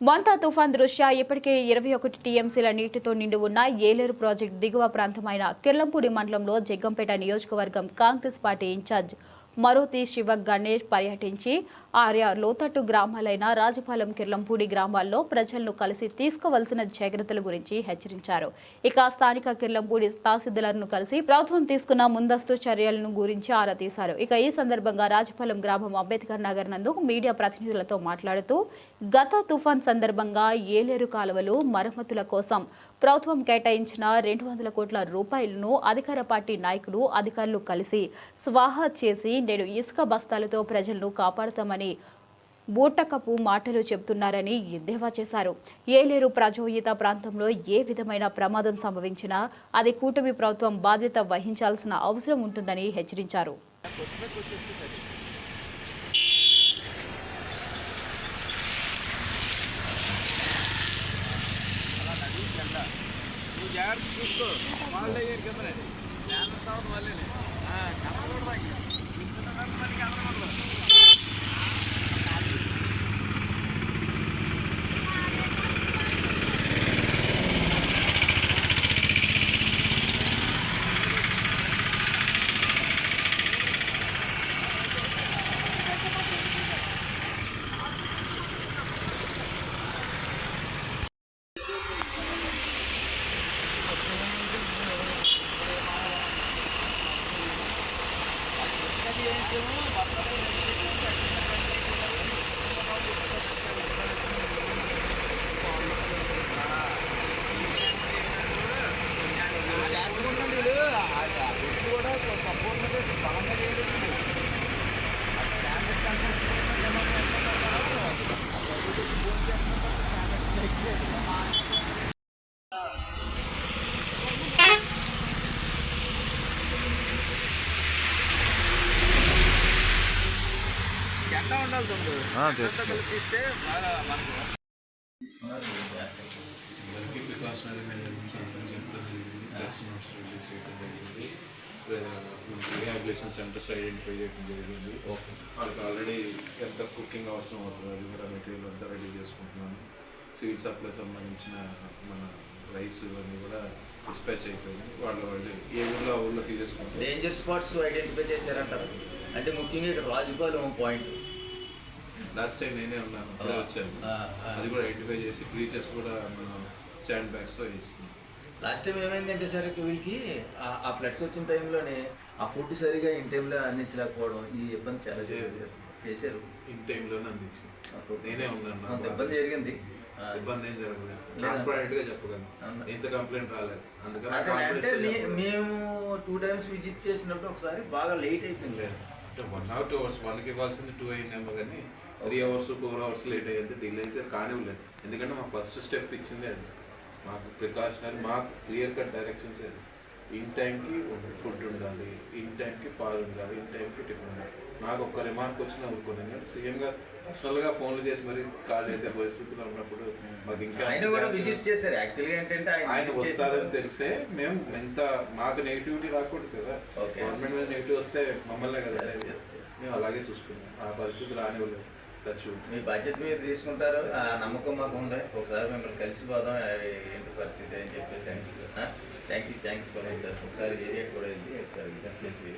మంతా తుఫాన్ దృష్ట్యా ఇప్పటికే ఇరవై ఒకటి టీఎంసీల నీటితో నిండి ఉన్న ఏలేరు ప్రాజెక్టు దిగువ ప్రాంతమైన కిర్లంపూడి మండలంలో జగ్గంపేట నియోజకవర్గం Congress party incharge Maroti Siva Ganesh పర్యటించి ఆయా లోతట్టు గ్రామాలైన రాజపాలెం కిర్లంపూడి గ్రామాల్లో ప్రజలను కలిసి తీసుకోవాల్సిన జాగ్రత్తల గురించి హెచ్చరించారు. ఇక స్థానిక కిర్లంపూడి తహసీల్దార్ను కలిసి ప్రభుత్వం తీసుకున్న ముందస్తు చర్యలను గురించి ఆరా తీశారు. ఇక ఈ సందర్భంగా రాజపాలెం గ్రామం అంబేద్కర్ నగర్ నందు మీడియా ప్రతినిధులతో మాట్లాడుతూ గత తుఫాన్ సందర్భంగా ఏలేరు కాలువలు మరమ్మతుల కోసం ప్రభుత్వం కేటాయించిన రెండు వందల కోట్ల రూపాయలను అధికార పార్టీ నాయకులు అధికారులు కలిసి స్వాహా చేసి నేడు ఇసుక బస్తాలతో ప్రజలను కాపాడుతామని బూటకపు మాటలు చెబుతున్నారని ఎద్దేవా చేశారు. ఏలేరు ప్రజోయిత ప్రాంతంలో ఏ విధమైన ప్రమాదం సంభవించినా అది కూటమి ప్రభుత్వం బాధ్యత వహించాల్సిన అవసరం ఉంటుందని హెచ్చరించారు. చూసుకో. వాళ్ళ దగ్గర కిందనే వాళ్ళే సౌండ్ জন্য అందరికీ ప్రికాషనరీ మెజర్మెంట్స్ అంతా చెప్పడం జరిగింది ప్లస్ నోట్స్ రిలీజ్ చేయడం జరిగింది రిహాబిలేషన్ సెంటర్స్ ఐడెంటిఫై చేయడం జరిగింది. వాళ్ళకి ఆల్రెడీ ఎంత కుకింగ్ అవసరం అవుతుందో అది కూడా మెటీరియల్ అంతా రెడీ చేసుకుంటున్నాను. సివిల్ సప్లై సంబంధించిన మన రైస్ ఇవన్నీ కూడా డిస్పాచ్ అయిపోయింది. వాళ్ళు వాళ్ళు ఏ ఊళ్ళో ఆ ఊళ్ళో తీసేసుకుంటారు. డేంజర్ స్పాట్స్ ఐడెంటిఫై చేశారంటారు. అంటే ముఖ్యంగా ఇక్కడ రాజుపాలెం పాయింట్ లాస్ట్ టైం నేనే ఉన్నాను అప్పుడే వచ్చాను. అది కూడా ఐడెంటిఫై చేసి బ్రీచెస్ కూడా మనం శాండ్ బ్యాగ్స్తో వేస్తున్నాం. లాస్ట్ టైం ఏమైందంటే సార్ వీళ్ళకి ఆ- ఫ్లడ్స్ వచ్చిన టైంలోనే ఆ ఫుడ్ సరిగా ఇన్ టైంలో అందించలేకపోవడం ఈ ఇబ్బంది చాలా చేశారు చేశారు. ఇన్ టైంలోనే అందించాను నేనే ఉన్నాను ఇబ్బంది జరిగింది. ఇబ్బంది ఏం జరగలేదు లేదా? కాన్ఫిడెంట్గా చెప్పగలను? ఇంత కంప్లైంట్ రాలేదు. అందుకని. మేము టూ టైమ్స్ విజిట్ చేసినప్పుడు ఒకసారి బాగా లేట్ అయిపోయింది. సార్ అంటే వన్ అవర్ టూ అవర్స్ వన్కి ఇవ్వాల్సింది టూ అయిందేమో కానీ three hours four hours late అయ్యింది డిలే అయితే కానివ్వలేదు. ఎందుకంటే మాకు ఫస్ట్ స్టెప్ ఇచ్చింది అది. మాకు ప్రికాషనరీ మాకు క్లియర్ కట్ డైరెక్షన్స్ అది. ఇన్ టైంకి ఫుడ్ ఉండాలి ఇన్ టైంకి పాలు ఉండాలి ఇన్ టైంకి టిఫిన్ ఉండాలి. నాకు ఒక్క రిమార్క్ వచ్చిన ఊరుకోను ఎందుకంటే సీఎం గారు పర్సనల్గా ఫోన్లు చేసి మరి కాల్ చేసే పరిస్థితిలో ఉన్నప్పుడు మాకు ఇంకా ఆయన కూడా విజిట్ చేశారు. యాక్చువల్గా ఏంటంటే ఆయన వస్తారని తెలిసే మేము ఎంత మాకు నెగిటివిటీ రాకూడదు కదా. గవర్నమెంట్ మీద నెగిటివ్ వస్తే మమ్మల్నే కదా. మేము అలాగే చూసుకున్నాం. ఆ పరిస్థితి రానివ్వలేదు. మీ బాధ్యత మీరు తీసుకుంటారు. ఆ నమ్మకం మాకు ఉంది. ఒకసారి మిమ్మల్ని కలిసిపోదాం ఏంటి పరిస్థితి అని చెప్పేసి thank you thank you thank you so much sir ఒకసారి ఏరియా కూడా వెళ్ళి ఒకసారి విజిట్ చేసి